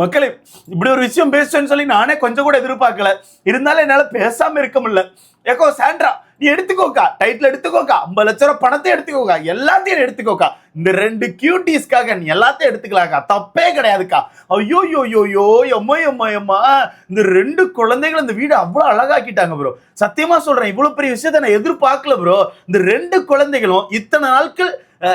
மக்களே இப்படி ஒரு விஷயம் பேசுன்னு சொல்லி நானே கொஞ்சம் கூட எதிர்பார்க்கல. இருந்தாலும் என்னால பேசாம இருக்க முடியல. ஏக்கோ சாண்ட்ரா நீ எடுத்துக்கோக்கா. டைட்டில் எடுத்துக்கோக்கா. ஐம்பது லட்ச ரூபா பணத்தை எடுத்துக்கோக்கா. எல்லாத்தையும் எடுத்துக்கோக்கா. இந்த ரெண்டு கியூட்டிஸ்க்காக நீ எல்லாத்தையும் எடுத்துக்கலாக்கா. தப்பே கிடையாதுக்கா. ஐயோ யோ யோ யோ எம்மா எம்மா எம்மா. இந்த ரெண்டு குழந்தைகள் இந்த வீடு அவ்வளோ அழகாக்கிட்டாங்க ப்ரோ சத்தியமாக சொல்கிறேன் இவ்வளோ பெரிய விஷயத்த நான் எதிர்பார்க்கல ப்ரோ இந்த ரெண்டு குழந்தைகளும் இத்தனை நாட்கள்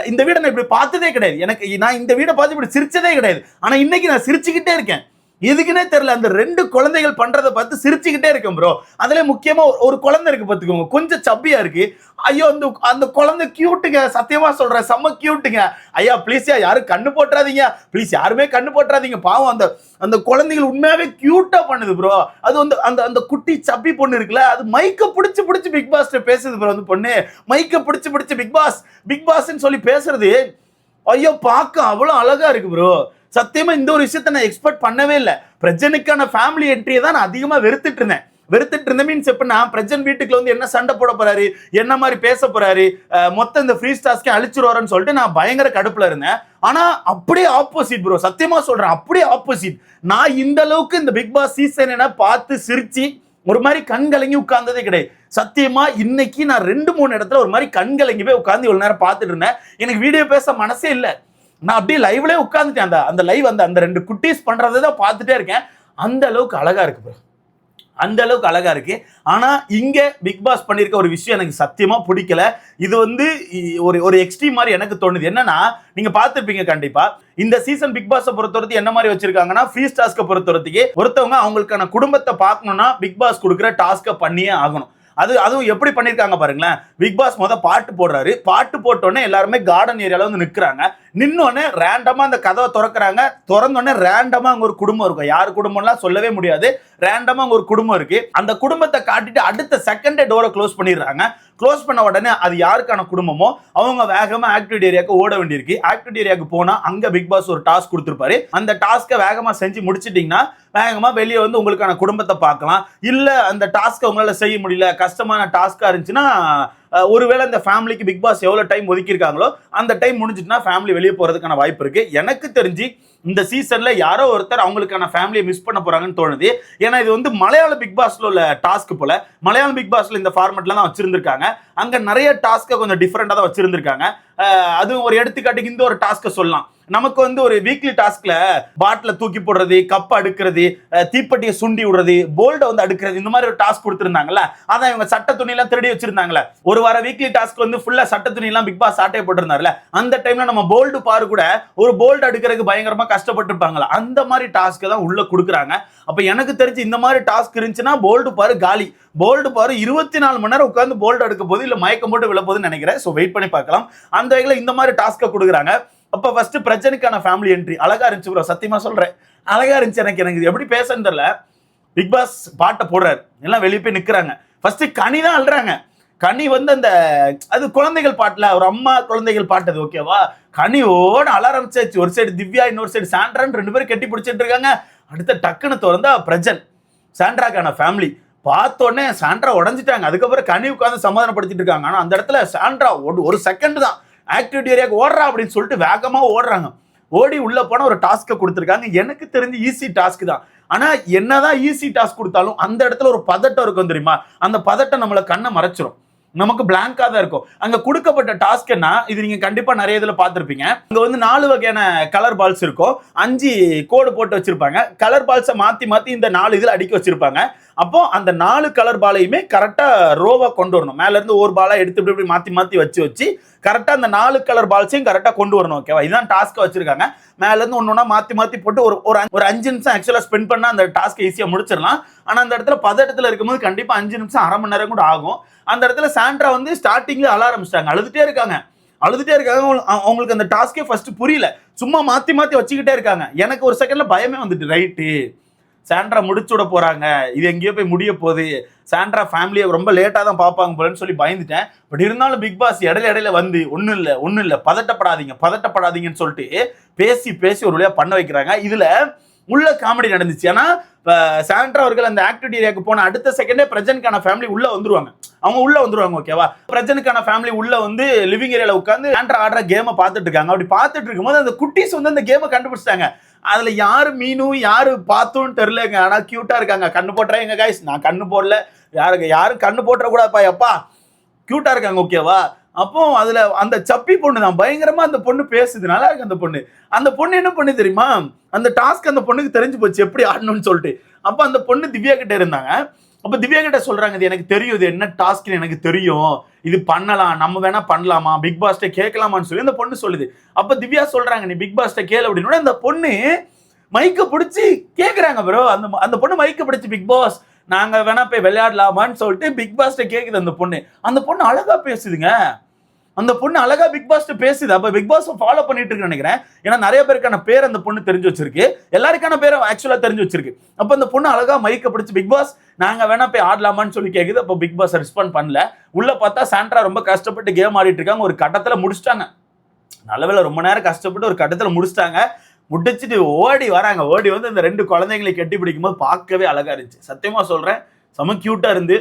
இந்த வீடை நான் இப்படி பார்த்ததே கிடையாது. எனக்கு நான் இந்த வீடை பார்த்து இப்படி சிரிச்சதே கிடையாது. ஆனால் இன்னைக்கு நான் சிரிச்சுக்கிட்டே இருக்கேன். எதுக்குன்னே தெரியல. அந்த ரெண்டு குழந்தைகள் பண்றதை பார்த்து சிரிச்சுக்கிட்டே இருக்கும் ப்ரோ அதுல முக்கியமா ஒரு- குழந்தை இருக்கு பார்த்துக்கோங்க. கொஞ்சம் சப்பியா இருக்கு. ஐயோ அந்த அந்த குழந்தை கியூட்டுங்க சத்தியமா சொல்றேன். செம்ம கியூட்டுங்க ஐயா ப்ளீஸ்யா யாரும் கண்ணு போட்டுறாதீங்க. ப்ளீஸ் யாருமே கண்ணு போட்டுறாதீங்க. பாவம் அந்த அந்த குழந்தைகள் உண்மையாவே கியூட்டா பண்ணுது ப்ரோ அது வந்து அந்த அந்த குட்டி சப்பி பொண்ணு இருக்குல்ல அது மைக்க பிடிச்சி பிடிச்சி பிக் பாஸ் பேசுது ப்ரோ அந்த பொண்ணு. மைக்க பிடிச்சி பிடிச்சி பிக் பாஸ் பிக் பாஸ்ன்னு சொல்லி பேசுறது. ஐயோ பார்க்க அவ்வளோ அழகா இருக்கு ப்ரோ சத்தியமா இந்த ஒரு விஷயத்த நான் எக்ஸ்பெக்ட் பண்ணவே இல்லை. பிரஜனுக்கான ஃபேமிலி என்ட்ரியை தான் நான் அதிகமாக வெறுத்துட்டு இருந்தேன். வெறுத்துட்டு இருந்த மீன்ஸ் எப்படின்னா பிரஜன் வீட்டுக்குள்ள வந்து என்ன சண்டை போட போறாரு என்ன மாதிரி பேச போறாரு மொத்தம் மொத்த இந்த ஃப்ரீ ஸ்டாஸ்க்கே அழிச்சிருவாருன்னு சொல்லிட்டு நான் பயங்கர கடுப்புல இருந்தேன். ஆனா அப்படியே ஆப்போசிட் ப்ரோ சத்தியமா சொல்றேன் அப்படியே ஆப்போசிட் நான் இந்த அளவுக்கு இந்த பிக் பாஸ் சீசன் என்ன பார்த்து சிரிச்சு ஒரு மாதிரி கண்கலங்கி உட்கார்ந்ததே கிடையாது. சத்தியமா இன்னைக்கு நான் ரெண்டு மூணு இடத்துல ஒரு மாதிரி கண் கலங்கி போய் உட்காந்து இவ்வளவு நேரம் பார்த்துட்டு இருந்தேன். எனக்கு வீடியோ பேச மனசே இல்லை. நான் அப்படியே லைவ்லேயே உட்காந்துட்டேன் அந்த அந்த லைவ் அந்த அந்த ரெண்டு குட்டீஸ் பண்ணுறதை தான் பார்த்துட்டே இருக்கேன். அந்த அளவுக்கு அழகாக இருக்கு ப்ரோ அந்த அளவுக்கு அழகா இருக்கு. ஆனா இங்க பிக் பாஸ் பண்ணிருக்க ஒரு விஷயம் எனக்கு சத்தியமா பிடிக்கல. இது வந்து ஒரு ஒரு எக்ஸ்ட்ரீம் மாதிரி எனக்கு தோணுது. என்னன்னா நீங்க பார்த்துருப்பீங்க கண்டிப்பா. இந்த சீசன் பிக் பாஸை பொறுத்தவரைக்கும் என்ன மாதிரி வச்சிருக்காங்கன்னா ஃப்ரீ டாஸ்க்கை பொறுத்தவரைக்கு ஒருத்தவங்க அவங்களுக்கான குடும்பத்தை பார்க்கணும்னா பிக் பாஸ் கொடுக்குற டாஸ்க்கை பண்ணியே ஆகணும். அது அதுவும் எப்படி பண்ணியிருக்காங்க பாருங்களேன். பிக் பாஸ் மொதல் பாட்டு போடுறாரு. பாட்டு போட்டோடனே எல்லாருமே கார்டன் ஏரியாவில் வந்து நிற்கிறாங்க நின்னோடனே ரேண்டமாக அந்த கதவை திறக்கிறாங்க. திறந்தோடனே ரேண்டமாக அங்கே ஒரு குடும்பம் இருக்கும். யார் குடும்பம்லாம் சொல்லவே முடியாது. ரேண்டமாக அங்கே ஒரு குடும்பம் இருக்குது அந்த குடும்பத்தை காட்டிட்டு அடுத்த செகண்டே டோரை க்ளோஸ் பண்ணிடுறாங்க. க்ளோஸ் பண்ண உடனே அது யாருக்கான குடும்பமோ அவங்க வேகமாக ஆக்டிவிட் ஏரியாவுக்கு ஓட வேண்டியிருக்கு. ஆக்டிவிட் ஏரியாவுக்கு போனால் அங்கே பிக் பாஸ் ஒரு டாஸ்க் கொடுத்துருப்பாரு. அந்த டாஸ்க்கை வேகமாக செஞ்சு முடிச்சிட்டிங்கன்னா வேகமாக வெளியே வந்து உங்களுக்கான குடும்பத்தை பார்க்கலாம். இல்லை அந்த டாஸ்க்கை உங்களால் செய்ய முடியல கஷ்டமான டாஸ்க்காக இருந்துச்சுன்னா ஒருவேளை இந்த ஃபேமிலிக்கு பிக் பாஸ் எவ்வளோ டைம் ஒதுக்கியிருக்காங்களோ அந்த டைம் முடிஞ்சிட்டுனா ஃபேமிலி வெளியே போகிறதுக்கான வாய்ப்பு இருக்குது எனக்கு தெரிஞ்சு இந்த சீசன்ல யாரோ ஒருத்தர் அவங்களுக்கான ஃபேமிலியை மிஸ் பண்ண போறாங்கன்னு தோணுது. ஏன்னா இது வந்து மலையாள பிக் பாஸ்ல உள்ள டாஸ்க் போல. மலையாள பிக் பாஸ்ல இந்த ஃபார்மெட்ல தான் வச்சிருந்திருக்காங்க. அங்க நிறைய டாஸ்க்கை கொஞ்சம் டிஃப்ரெண்டா தான் வச்சிருந்திருக்காங்க. அதுவும் ஒரு எடுத்துக்காட்டுக்கு இந்த ஒரு டாஸ்க்கை சொல்லலாம். நமக்கு வந்து ஒரு வீக்லி டாஸ்க்ல பாட்டில தூக்கி போடுறது கப் அடுக்கிறது தீப்பெட்டியை சுண்டி விடுறது போல்ட வந்து அடுக்கிறது இந்த மாதிரி ஒரு டாஸ்க் கொடுத்துருந்தாங்கல்ல அதான் இவங்க சட்ட துணி எல்லாம் திருடி வச்சிருந்தாங்கல்ல. ஒரு வார வீக்லி டாஸ்க் வந்து ஃபுல்லா சட்ட துணி எல்லாம் பிக் பாஸ் ஆட்டையை போட்டிருந்தாருல அந்த டைம்ல நம்ம போல்டு பாரு கூட ஒரு போல்டு அடுக்கிறதுக்கு பயங்கரமா கஷ்டப்பட்டிருப்பாங்களா அந்த மாதிரி டாஸ்க் தான் உள்ள கொடுக்குறாங்க. அப்ப எனக்கு தெரிஞ்சு இந்த மாதிரி டாஸ்க் இருந்துச்சுன்னா போல்டு பாரு காலி. போல்டு பாரு இருபத்தி நாலு மணி நேரம் உட்காந்து போல்டு அடுக்க போது இல்ல மயக்கம் போட்டு விழ நினைக்கிறேன். ஸோ வெயிட் பண்ணி பார்க்கலாம். அந்த வகையில் இந்த மாதிரி டாஸ்க்கை கொடுக்குறாங்க. அப்போ ஃபர்ஸ்ட் பிரச்சனைக்கான ஃபேமிலி என்ட்ரி அழகா இருந்துச்சு ப்ரோ சத்தியமா சொல்றேன். அழகா இருந்துச்சு எனக்கு. எனக்கு எப்படி பேசன்னு தெரியல. பிக் பாஸ் பாட்டை போடுறாரு. எல்லாம் வெளியே போய் நிற்கிறாங்க ஃபர்ஸ்ட் கனி தான் அழுறாங்க. கனி வந்து அந்த அது குழந்தைகள் பாட்டில் ஒரு அம்மா குழந்தைகள் பாட்டு அது ஓகேவா கனி ஓட அழ ஆரம்பிச்சாச்சு. ஒரு சைடு திவ்யா இன்னொரு சைடு சாண்ட்ரான்னு ரெண்டு பேரும் கட்டி பிடிச்சிட்டு இருக்காங்க. அடுத்த டக்குன்னு திறந்தா பிரஜன். சாண்ட்ராக்கான ஃபேமிலி பார்த்தோன்னே சாண்ட்ரா உடஞ்சிட்டாங்க. அதுக்கப்புறம் கனி உட்காந்து சமாதானப்படுத்திட்டு இருக்காங்க. ஆனால் அந்த இடத்துல சாண்ட்ரா ஒரு செகண்ட் தான். ஆக்டிவிட்டி ஏரியாவுக்கு ஓடுறா அப்படின்னு சொல்லிட்டு வேகமாக ஓடுறாங்க. ஓடி உள்ள போன ஒரு டாஸ்க்கை கொடுத்துருக்காங்க. எனக்கு தெரிஞ்சு ஈஸி டாஸ்க் தான். ஆனா என்னதான் ஈஸி டாஸ்க் கொடுத்தாலும் அந்த இடத்துல ஒரு பதட்டம் இருக்கும் தெரியுமா? அந்த பதட்டம் நம்மளை கண்ணை மறைச்சிரும். நமக்கு பிளாங்கா தான் இருக்கும். அங்க கொடுக்கப்பட்ட டாஸ்க் என்ன இது நீங்க கண்டிப்பா நிறைய இதுல பார்த்துருப்பீங்க. அங்க வந்து நாலு வகையான கலர் பால்ஸ் இருக்கும். அஞ்சு கோடு போட்டு வச்சிருப்பாங்க. கலர் பால்ஸை மாத்தி மாத்தி இந்த நாலு இதுல அடிக்க வச்சிருப்பாங்க. அப்போ அந்த நாலு கலர் பாலையுமே கரெக்டா ரோவா கொண்டு வரணும். மேல இருந்து ஒரு பாலா எடுத்து இப்படி இப்படி மாத்தி மாத்தி வச்சு வச்சு கரெக்டாக அந்த நாலு கலர் பால்ஸையும் கரெக்டாக கொண்டு வரணும் ஓகேவா இதுதான் டாஸ்க்கை வச்சிருக்காங்க. மேலேருந்து ஒன்று ஒன்றா மாற்றி மாற்றி போட்டு ஒரு ஒரு அஞ்சு- ஒரு அஞ்சு நிமிஷம் ஆக்சுவலாக ஸ்பெண்ட் பண்ணால் அந்த டாஸ்க்கை ஈஸியாக முடிச்சிடலாம். ஆனால் அந்த இடத்துல பதட்டத்தில் இருக்கும்போது கண்டிப்பாக அஞ்சு நிமிஷம் அரை மணி நேரம் கூட ஆகும். அந்த இடத்துல சாண்ட்ரா வந்து ஸ்டார்டிங்கில் அழ ஆரம்பிச்சிட்டாங்க அழுதுகிட்டே இருக்காங்க. அழுதுட்டே இருக்காங்க. அவங்களுக்கு அந்த டாஸ்க்கே ஃபஸ்ட்டு புரியல. சும்மா மாற்றி மாற்றி வச்சுக்கிட்டே இருக்காங்க. எனக்கு ஒரு செகண்டில் பயமே வந்துட்டு ரைட்டு சாண்ட்ரா முடிச்சு விட போறாங்க. இது எங்கேயோ போய் முடிய போகுது. சாண்ட்ரா ஃபேமிலியை ரொம்ப லேட்டாக தான் பார்ப்பாங்க போலன்னு சொல்லி பயந்துட்டேன். பட் இருந்தாலும் பிக் பாஸ் இடையில இடையில வந்து ஒன்றும் இல்லை ஒன்றும் இல்லை பதட்டப்படாதீங்க பதட்டப்படாதீங்கன்னு சொல்லிட்டு பேசி பேசி ஒரு வழியாக பண்ண வைக்கிறாங்க. இதில் உள்ள காமெடி நடந்துச்சு. ஏன்னா சாண்ட்ரா அவர்கள் அந்த ஆக்டிவிட்டி ஏரியாவுக்கு போன அடுத்த செகண்டே பிரஜனுக்கான ஃபேமிலி உள்ள வந்துருவாங்க. அவங்க உள்ள வந்துருவாங்க ஓகேவா பிரஜனுக்கான ஃபேமிலி உள்ள வந்து லிவிங் ஏரியாவில் உட்காந்து சாண்ட்ரா ஆடுற கேமை பார்த்துட்டு இருக்காங்க. அப்படி பார்த்துட்டு இருக்கும்போது அந்த குட்டீஸ் வந்து அந்த கேமை கண்டுபிடிச்சிட்டாங்க. அதுல யாரு மீனும் யாரு பார்த்தும் தெரியலங்க. ஆனா கியூட்டா இருக்காங்க. கண்ணு போட்டுறேன் எங்க கைஸ் நான் கண்ணு போடல. யாருக்கு யாரும் கண்ணு போட்டுற கூடாதுப்பா எப்பா கியூட்டா இருக்காங்க ஓகேவா அப்போ அதுல அந்த சப்பி பொண்ணு தான். பயங்கரமா அந்த பொண்ணு பேசுது. நல்லா இருக்கு அந்த பொண்ணு. அந்த பொண்ணு என்ன பண்ணு தெரியுமா? அந்த டாஸ்க் அந்த பொண்ணுக்கு தெரிஞ்சு போச்சு. எப்படி ஆடணும்னு சொல்லிட்டு. அப்போ அந்த பொண்ணு திவ்யா கிட்ட இருந்தாங்க. அப்போ திவ்யா கிட்ட சொல்கிறாங்க இது எனக்கு தெரியும். இது என்ன டாஸ்க்னு எனக்கு தெரியும். இது பண்ணலாம். நம்ம வேணா பண்ணலாமா? பிக் பாஸ்ட்டை கேட்கலாமான்னு சொல்லி அந்த பொண்ணு சொல்லுது. அப்போ திவ்யா சொல்கிறாங்க நீ பிக் பாஸ்ட்டை கேளு. அப்படின்னு அந்த பொண்ணு மைக்கை பிடிச்சி கேட்குறாங்க ப்ரோ அந்த அந்த பொண்ணு மைக்கை பிடிச்சி பிக் பாஸ் நாங்கள் வேணா போய் விளையாடலாமான்னு சொல்லிட்டு பிக் பாஸ்ட்டை கேட்குது அந்த பொண்ணு. அந்த பொண்ணு அழகாக பேசுதுங்க. அந்த பொண்ணு அழகா பிக் பாஸ்ட்டு பேசுது. அப்ப பிக் பாஸ் ஃபாலோ பண்ணிட்டு இருக்கு நினைக்கிறேன். ஏன்னா நிறைய பேருக்கான பேர் அந்த பொண்ணு தெரிஞ்சு வச்சிருக்கு. எல்லாருக்கான பேரை ஆக்சுவலா தெரிஞ்சு வச்சிருக்கு. அப்ப அந்த பொண்ணு அழகா மைக்க பிடிச்சி பிக் பாஸ் நாங்க வேணா போய் ஆடலாமான்னு சொல்லி கேக்குது. அப்ப பிக் பாஸ் ரெஸ்பாண்ட் பண்ணல. உள்ள பார்த்தா சாண்ட்ரா ரொம்ப கஷ்டப்பட்டு கேம் ஆடிட்டு இருக்காங்க. ஒரு கட்டத்துல முடிச்சிட்டாங்க. நல்லவேளை ரொம்ப நேரம் கஷ்டப்பட்டு ஒரு கட்டத்துல முடிச்சிட்டாங்க. முடிச்சிட்டு ஓடி வராங்க. ஓடி வந்து இந்த ரெண்டு குழந்தைங்களை கட்டி பிடிக்கும் போது பார்க்கவே அழகா இருந்துச்சு. சத்தியமா சொல்றேன். செம க்யூட்டாக இருந்து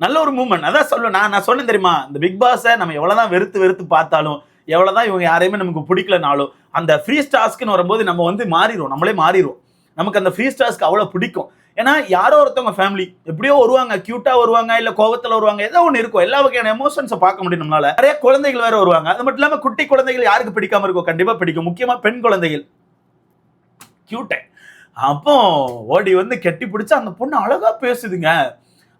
நல்ல ஒரு மூமெண்ட் அதான் சொல்ல நான் நான் சொன்னேன் தெரியுமா? இந்த பிக் பாஸை நம்ம எவ்வளோதான் வெறுத்து வெறுத்து பார்த்தாலும் எவ்வளோதான் இவங்க யாரையுமே நமக்கு பிடிக்கலனாலும் அந்த ஃப்ரீ ஸ்டாஸ்க்குன்னு வரும்போது நம்ம வந்து மாறிடுவோம். நம்மளே மாறிடுவோம். நமக்கு அந்த ஃப்ரீ ஸ்டாஸ்க்கு அவ்வளோ பிடிக்கும். ஏன்னா யாரோ ஒருத்தவங்க ஃபேமிலி எப்படியோ வருவாங்க க்யூட்டாக வருவாங்க இல்லை கோவத்தில் வருவாங்க ஏதோ ஒன்று இருக்கும். எல்லா வகையான எமோஷன்ஸை பார்க்க முடியும் நம்மளால. நிறைய குழந்தைகள் வேற வருவாங்க. அது மட்டும் இல்லாமல் குட்டி குழந்தைகள் யாருக்கு பிடிக்காம இருக்கும் கண்டிப்பாக பிடிக்கும். முக்கியமாக பெண் குழந்தைகள். க்யூட்டை அப்போ ஓடி வந்து கெட்டி பிடிச்சா அந்த பொண்ணு அழகாக பேசுதுங்க.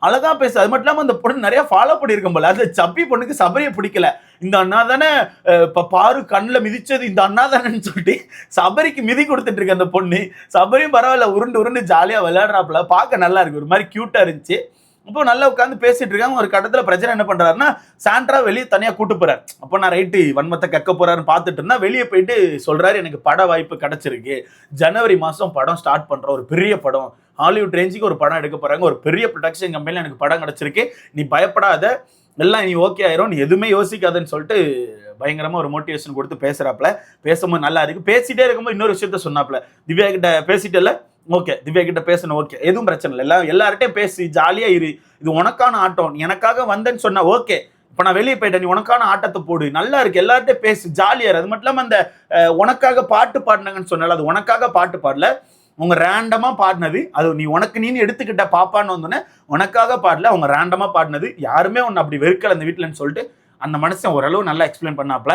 அழகா பேசு. அது மட்டும் இல்லாமல் அந்த பொண்ணு நிறைய ஃபாலோ பண்ணியிருக்கும் போல. அது சப்பி பொண்ணுக்கு சபரியை பிடிக்கல. இந்த அண்ணா தானே இப்போ பாரு கண்ணில் மிதிச்சது இந்த அண்ணா தானேன்னு சொல்லிட்டு சபரிக்கு மிதி கொடுத்துட்டு இருக்கு அந்த பொண்ணு. சபரியும் பரவாயில்ல உருண்டு உருண்டு ஜாலியாக விளையாடுறாப்புல. பார்க்க நல்லா இருக்கு. ஒரு மாதிரி க்யூட்டாக இருந்துச்சு. அப்போ நல்லா உட்காந்து பேசிட்டு இருக்காங்க. ஒரு கட்டத்தில் பிரச்சனை என்ன பண்றாருன்னா சாண்ட்ரா வெளியே தனியா கூட்டு போறாரு. அப்போ நான் ரைட்டு வன்மத்தை கக்க போறாருன்னு பார்த்துட்டு இருந்தா வெளியே போயிட்டு சொல்றாரு எனக்கு பட வாய்ப்பு கிடைச்சிருக்கு. ஜனவரி மாசம் படம் ஸ்டார்ட் பண்ற ஒரு பெரிய படம். ஹாலிவுட் ரேஞ்சுக்கு ஒரு படம் எடுக்க போறாங்க. ஒரு பெரிய ப்ரொடக்ஷன் கம்பெனியில் எனக்கு படம் கிடைச்சிருக்கு. நீ பயப்படாத. எல்லாம் நீ ஓகே ஆயிரும். நீ எதுவுமே யோசிக்காதன்னு சொல்லிட்டு பயங்கரமா ஒரு மோட்டிவேஷன் கொடுத்து பேசுறாப்ல பேசும்போது நல்லா இருக்கு. பேசிட்டே இருக்கும்போது இன்னொரு விஷயத்த சொன்னாப்ல திவ்யா கிட்ட பேசிட்டல ஓகே திவ்யா கிட்ட பேசணும். ஓகே எதுவும் பிரச்சனை இல்லை. எல்லாம் எல்லார்ட்டையும் பேசி ஜாலியா இரு. இது உனக்கான ஆட்டம். நீ எனக்காக வந்தேன்னு சொன்னா ஓகே இப்போ நான் வெளியே போயிட்டேன். நீ உனக்கான ஆட்டத்தை போடு. நல்லா இருக்கு. எல்லார்ட்டையும் பேசு ஜாலியாக அது மட்டும் இல்லாமல் அந்த உனக்காக பாட்டு பாடினாங்கன்னு சொன்னால அது உனக்காக பாட்டு பாடல. அவங்க ரேண்டமாக பாடினது. அது நீ உனக்கு நீன்னு எடுத்துக்கிட்ட பாப்பான்னு வந்தோடனே உனக்காக பாடல. அவங்க ரேண்டமாக பாடினது. யாருமே உன்னை அப்படி வெறுக்கல அந்த வீட்டிலன்னு சொல்லிட்டு அந்த மனுஷன் ஓரளவு நல்லா எக்ஸ்பிளைன் பண்ணாப்ல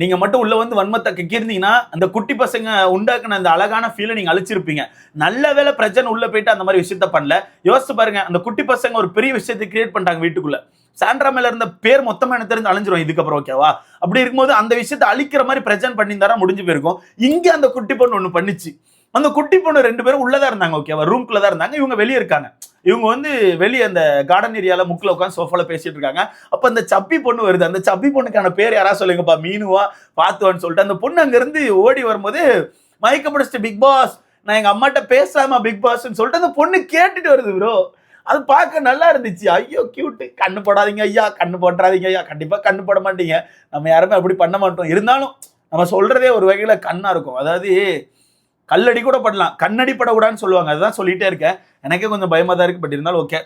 நீங்க மட்டும் உள்ள வந்து வன்மத்தை கக்கியிருந்தீங்கன்னா அந்த குட்டி பசங்க உண்டாக்குன அந்த அழகான ஃபீலை நீங்க அழிச்சிருப்பீங்க. நல்ல வேலை பிரச்சனை உள்ள போயிட்டு அந்த மாதிரி விஷயத்த பண்ணல. யோசிச்சு பாருங்க அந்த குட்டி பசங்க ஒரு பெரிய விஷயத்தை கிரியேட் பண்ணிட்டாங்க வீட்டுக்குள்ள. சாண்ட்ரா மேல இருந்த பேர் மொத்தமா எனக்கு தெரிஞ்சு அழிஞ்சிரும் இதுக்கப்புறம் ஓகேவா அப்படி இருக்கும்போது அந்த விஷயத்தை அழிக்கிற மாதிரி பிரச்சனை தர முடிஞ்சு போயிருக்கும். இங்க அந்த குட்டி பொண்ணு ஒண்ணு பண்ணிச்சு. அந்த குட்டி பொண்ணு ரெண்டு பேரும் உள்ளதா இருந்தாங்க ஓகேவா ரூம்குள்ள தான் இருந்தாங்க. இவங்க வெளியே இருக்காங்க. இவங்க வந்து வெளியே அந்த கார்டன் ஏரியால முக்கில் உட்காந்து சோஃபால பேசிட்டு இருக்காங்க. அப்ப அந்த சப்பி பொண்ணு வருது. அந்த சப்பி பொண்ணுக்கான பேர் யாரா சொல்லுங்கப்பா மீனுவா பாத்துவான்னு சொல்லிட்டு அந்த பொண்ணு அங்க இருந்து ஓடி வரும்போது மயக்க பிடிச்சிட்டு பிக் பாஸ் நான் எங்க அம்மாட்ட பேசாம பிக் பாஸ்ன்னு சொல்லிட்டு அந்த பொண்ணு கேட்டுட்டு வருது ப்ரோ அது பார்க்க நல்லா இருந்துச்சு. ஐயோ கியூட்டு கண்ணு போடாதீங்க ஐயா. கண்ணு போட்டுறாதீங்க ஐயா. கண்டிப்பாக கண்ணு போட மாட்டீங்க. நம்ம யாருமே அப்படி பண்ண மாட்டோம். இருந்தாலும் நம்ம சொல்றதே ஒரு வகையில் கண்ணாக இருக்கும். அதாவது கல்லடி கூட படலாம். கண்ணடி படக்கூடாதுன்னு சொல்லுவாங்க. அதுதான் சொல்லிட்டே இருக்கேன். எனக்கே கொஞ்சம் பயமாக தான் இருக்கு பட் இருந்தாலும் ஓகே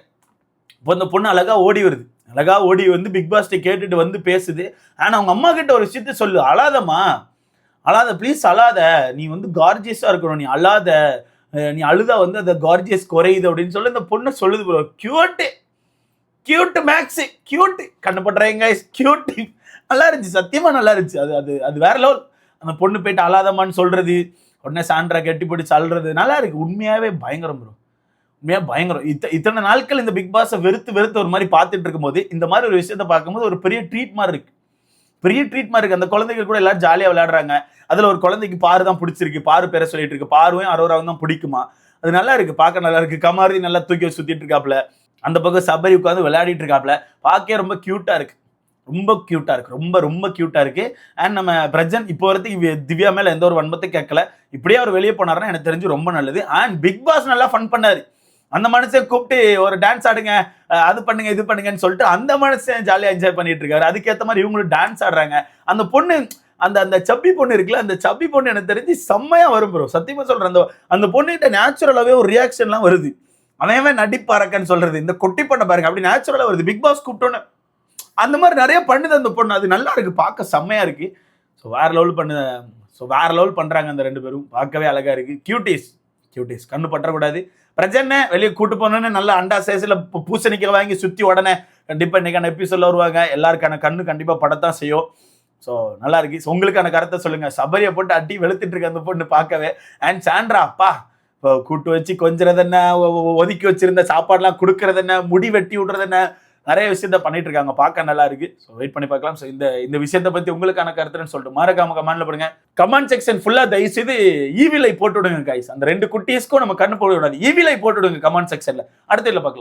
இப்போ இந்த பொண்ணு அழகாக ஓடி வருது. அழகா ஓடி வந்து பிக் பாஸ்ட்டை கேட்டுட்டு வந்து பேசுது. ஆனால் அவங்க அம்மா கிட்ட ஒரு விஷயத்த சொல்லு. அழாதம்மா. அழாத ப்ளீஸ் அழாத. நீ வந்து கார்ஜியஸாக இருக்கணும். நீ அழாத. நீ அழுதா வந்து அந்த கார்ஜியஸ் குறையுது அப்படின்னு சொல்லி இந்த பொண்ணு சொல்லுது bro cute cute max cute கண்ணு கியூட்டு நல்லா இருந்துச்சு. சத்தியமாக நல்லா இருந்துச்சு. அது அது அது வேற லெவல் அந்த பொண்ணு போயிட்டு அழாதம்மான்னு சொல்கிறது உடனே சாண்ட்ரா கட்டி பிடிச்சி நல்லா இருக்கு. உண்மையாவே பயங்கரம் ப்ரோ உண்மையாக பயங்கரம். இத்த இத்தனை நாட்கள் இந்த பிக் பாஸை வெறுத்து வெறுத்து ஒரு மாதிரி பார்த்துட்டு இருக்கும்போது இந்த மாதிரி ஒரு விஷயத்த பார்க்கும்போது ஒரு பெரிய ட்ரீட் மாதிரி இருக்கு. பெரிய ட்ரீட் மாதிரி இருக்கு. அந்த குழந்தைகள் கூட எல்லாரும் ஜாலியாக விளையாடுறாங்க. அதில் ஒரு குழந்தைக்கு பாரு தான் பிடிச்சிருக்கு. பாரு பேர சொல்லிட்டு இருக்கு. பாருவையும் அரோராவும் தான் பிடிக்குமா? அது நல்லா இருக்கு. பார்க்க நல்லா இருக்கு. கமாரதி நல்லா தூக்கி சுற்றிட்டு இருக்காப்புல அந்த பக்கம் சபரி உட்காந்து விளையாடிட்டு இருக்காப்புல பார்க்கவே ரொம்ப க்யூட்டாக இருக்கு. ரொம்ப க்யூட்டாக இருக்குது ரொம்ப ரொம்ப க்யூட்டாக இருக்குது அண்ட் நம்ம பிரஜன் இப்போ வரைக்கும் திவ்யா மேலே எந்த ஒரு வன்மத்தையும் கேட்கல. இப்படியே அவர் வெளியே போனாருன்னா எனக்கு தெரிஞ்சு ரொம்ப நல்லது. அண்ட் பிக் பாஸ் நல்லா ஃபன் பண்ணார். அந்த மனுஷன் கூப்பிட்டு ஒரு டான்ஸ் ஆடுங்க அது பண்ணுங்க இது பண்ணுங்கன்னு சொல்லிட்டு அந்த மனுஷன் ஜாலியாக என்ஜாய் பண்ணிட்டு இருக்காரு. அதுக்கேற்ற மாதிரி இவங்களும் டான்ஸ் ஆடுறாங்க. அந்த பொண்ணு அந்த அந்த சப்பி பொண்ணு இருக்குல்ல அந்த சப்பி பொண்ணு எனக்கு தெரிஞ்சு செம்மையா வரும் ப்ரோ சத்தியமா சொல்றேன் அந்த அந்த பொண்ணுகிட்ட நேச்சுரலாவே ஒரு ரியாக்ஷன்லாம் வருது. அவன் நடிப்பாரக்கன்னு சொல்றது. இந்த கொட்டி பண்ண பாருங்க அப்படி நேச்சுரலா வருது. பிக் பாஸ் கூப்பிட்டோன்னு அந்த மாதிரி நிறைய பண்ணுது அந்த பொண்ணு. அது நல்லா இருக்கு. பார்க்க செம்மையா இருக்கு. ஸோ வேற லெவல் பண்ணு. ஸோ வேற லெவல் பண்றாங்க அந்த ரெண்டு பேரும். பார்க்கவே அழகா இருக்கு. கியூட்டிஸ் கியூட்டிஸ் கண்ணு பற்றக்கூடாது. பிரச்சனை. வெளியே கூட்டு போனோன்னு நல்ல அண்டா சேசில் பூசணிக்க வாங்கி சுத்தி உடனே கண்டிப்பா இன்னைக்கான எபிசோட்ல வருவாங்க. எல்லாருக்கான கண்ணு கண்டிப்பா படத்தான் செய்யும். ஸோ நல்லா இருக்கு. ஸோ உங்களுக்கான கருத்தை சொல்லுங்க. சபரியை போட்டு அட்டி வெளுத்துட்டு இருக்க அந்த பொண்ணு பார்க்கவே. அண்ட் சாண்ட்ரா அப்பா. இப்போ கூட்டு வச்சு கொஞ்சறது என்ன ஒதுக்கி வச்சிருந்த சாப்பாடுலாம் கொடுக்கறது என்ன முடி வெட்டி விடுறது என்ன நிறைய விஷயத்த பண்ணிட்டு இருக்காங்க பார்க்க நல்லா இருக்கு ஸோ வெயிட் பண்ணி பார்க்கலாம். ஸோ இந்த இந்த விஷயத்த பத்தி உங்களுக்கான கருத்துன்னு சொல்லிட்டு மறக்காம கமெண்ட்ல போடுங்க. கமெண்ட் செக்ஷன் ஃபுல்லா தயவு செய்து ஈவிலை போட்டு விடுங்க கைஸ் அந்த ரெண்டு குட்டீஸ்க்கும் நம்ம கண்ணு போட விடாது ஈவிலை போட்டு விடுங்க கமெண்ட் செக்ஷன்ல அடுத்த பார்க்கலாம்.